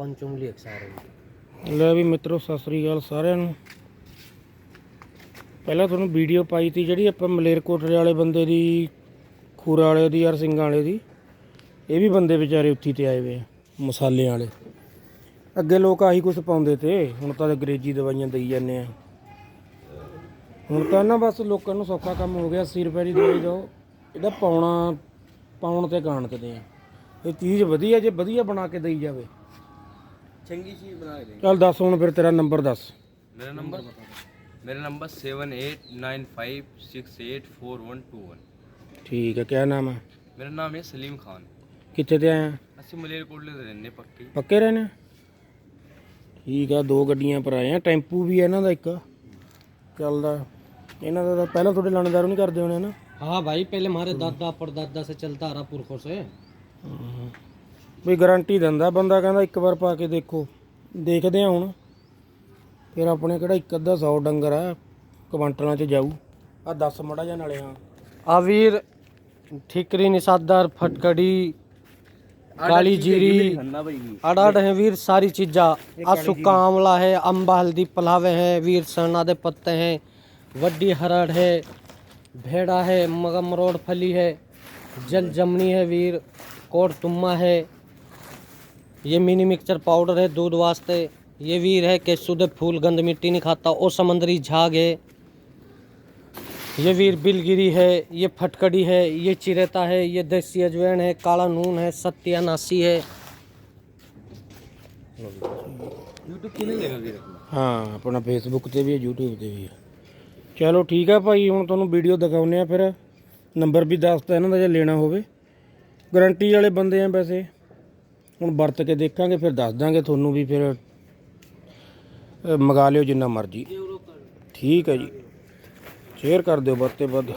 ਪੰਚਮਲੀ ਅਕਸਾਰੇ ਲੈ ਵੀ ਮਿੱਤਰੋ, ਸਤਿ ਸ੍ਰੀ ਅਕਾਲ ਸਾਰਿਆਂ ਨੂੰ। ਪਹਿਲਾਂ ਤੁਹਾਨੂੰ ਵੀਡੀਓ ਪਾਈ ਸੀ ਜਿਹੜੀ ਆਪਾਂ ਮਲੇਰਕੋਟਲੇ ਵਾਲੇ ਬੰਦੇ ਦੀ, ਖੂਰਾ ਵਾਲੇ ਦੀ ਯਾਰ ਸਿੰਘਾਂ ਵਾਲੇ ਦੀ। ਇਹ ਵੀ ਬੰਦੇ ਵਿਚਾਰੇ ਉੱਥੀ ਤੇ ਆਏ ਵੇ ਮਸਾਲੇ ਵਾਲੇ। ਅੱਗੇ ਲੋਕ ਆਹੀ ਕੁਝ ਪਾਉਂਦੇ ਤੇ, ਹੁਣ ਤਾਂ ਅੰਗਰੇਜ਼ੀ ਦਵਾਈਆਂ ਦਈ ਜਾਂਦੇ ਆ। ਹੁਣ ਤਾਂ ਨਾ ਬਸ ਲੋਕਾਂ ਨੂੰ ਸੌਖਾ ਕੰਮ ਹੋ ਗਿਆ 80 ਰੁਪਏ ਦੀ ਦਵਾਈ ਜਾਓ ਇਹਦਾ ਪਾਉਣਾ, ਪਾਉਣ ਤੇ ਕਾਣਕਦੇ ਆ। ਇਹ ਚੀਜ਼ ਵਧੀਆ, ਜੇ ਵਧੀਆ ਬਣਾ ਕੇ ਦਈ ਜਾਵੇ। चंगी चीज बना के देंगे ਚੱਲ ਦੱਸ ਹੁਣ ਫਿਰ ਤੇਰਾ ਨੰਬਰ ਦੱਸ मेरा नंबर मेरा number seven eight nine five six eight four one two one ਠੀਕ ਹੈ ਕਿਆ ਨਾਮ ਹੈ मेरा नाम है सलीम खान ਕਿੱਥੇ ਤੇ ਆਇਆ ਅਸੀਂ ਮਲੇਰਕੋਟਲੇ ਦੇ ਰਹਿੰਦੇ ਪੱਕੇ ਪੱਕੇ ਰਹਿਣੇ ਠੀਕ ਆ ਦੋ ਗੱਡੀਆਂ ਪਰ ਆਏ ਆ ਟੈਂਪੂ ਵੀ ਹੈ ਇਹਨਾਂ ਦਾ ਇੱਕ ਚੱਲਦਾ ਇਹਨਾਂ ਦਾ ਤਾਂ ਪਹਿਲਾਂ ਤੁਹਾਡੇ ਲਾਣੇਦਾਰ ਨਹੀਂ ਕਰਦੇ ਹੋਣੇ ਨਾ हाँ भाई पहले हमारे दादा परदादा से चलता आ रहा पुरखों से ਵੀ ਗਾਰੰਟੀ ਦਿੰਦਾ ਬੰਦਾ ਕਹਿੰਦਾ ਇੱਕ ਵਾਰ ਪਾ ਕੇ ਦੇਖੋ ਦੇਖਦੇ ਆ ਹੁਣ ਫਿਰ ਆਪਣੇ ਕਿਹੜਾ ਇੱਕ ਅੱਧਾ 100 ਡੰਗਰ ਆ ਕੁਆਂਟਲਾਂ 'ਚ ਜਾਊ ਆ 10 ਮੜਾ ਜਾਂ ਨਾਲੇ ਹਾਂ आवीर ठिकरी निषादर फटकड़ी काली जीरी अडाड है वीर सारी चीजा असुका आंवला है अम्बा हल्दी पलावे हैं वीर सरना दे पत्ते हैं वड्डी हरड़ है भेड़ा है मगम रोड फली है जल जमनी है वीर कोट तुम्मा है ये मिनी मिक्सचर पाउडर है दूध वास्ते ये वीर है कि शुद्ध फूल गंद मिट्टी नहीं खाता और समंदरी झाग है ये वीर बिलगिरी है ये फटकड़ी है ये चिरेता है ये देसी अजवैन है काला नून है सत्या नासी है यूट्यूब किने लगा के रखना ਹਾਂ ਆਪਣਾ ਫੇਸਬੁੱਕ ਤੇ ਵੀ ਹੈ YouTube ਤੇ ਵੀ ਹੈ ਚਲੋ ਠੀਕ ਆ ਭਾਈ ਹੁਣ ਤੁਹਾਨੂੰ ਵੀਡੀਓ ਦਿਖਾਉਨੇ ਆ ਫਿਰ ਨੰਬਰ ਵੀ ਦੱਸਤਾ ਇਹਨਾਂ ਦਾ ਜੇ ਲੈਣਾ ਹੋਵੇ ਗਾਰੰਟੀ ਵਾਲੇ ਬੰਦੇ ਆ ਵੈਸੇ ਹੁਣ ਵਰਤ ਕੇ ਦੇਖਾਂਗੇ ਫਿਰ ਦੱਸ ਦਾਂਗੇ ਤੁਹਾਨੂੰ ਵੀ ਫਿਰ ਅ, ਮੰਗਾ ਲਿਓ ਜਿੰਨਾ ਮਰਜ਼ੀ। ਠੀਕ ਹੈ ਜੀ। ਸ਼ੇਅਰ ਕਰ ਦਿਓ ਵੱਧ ਤੇ ਵੱਧ।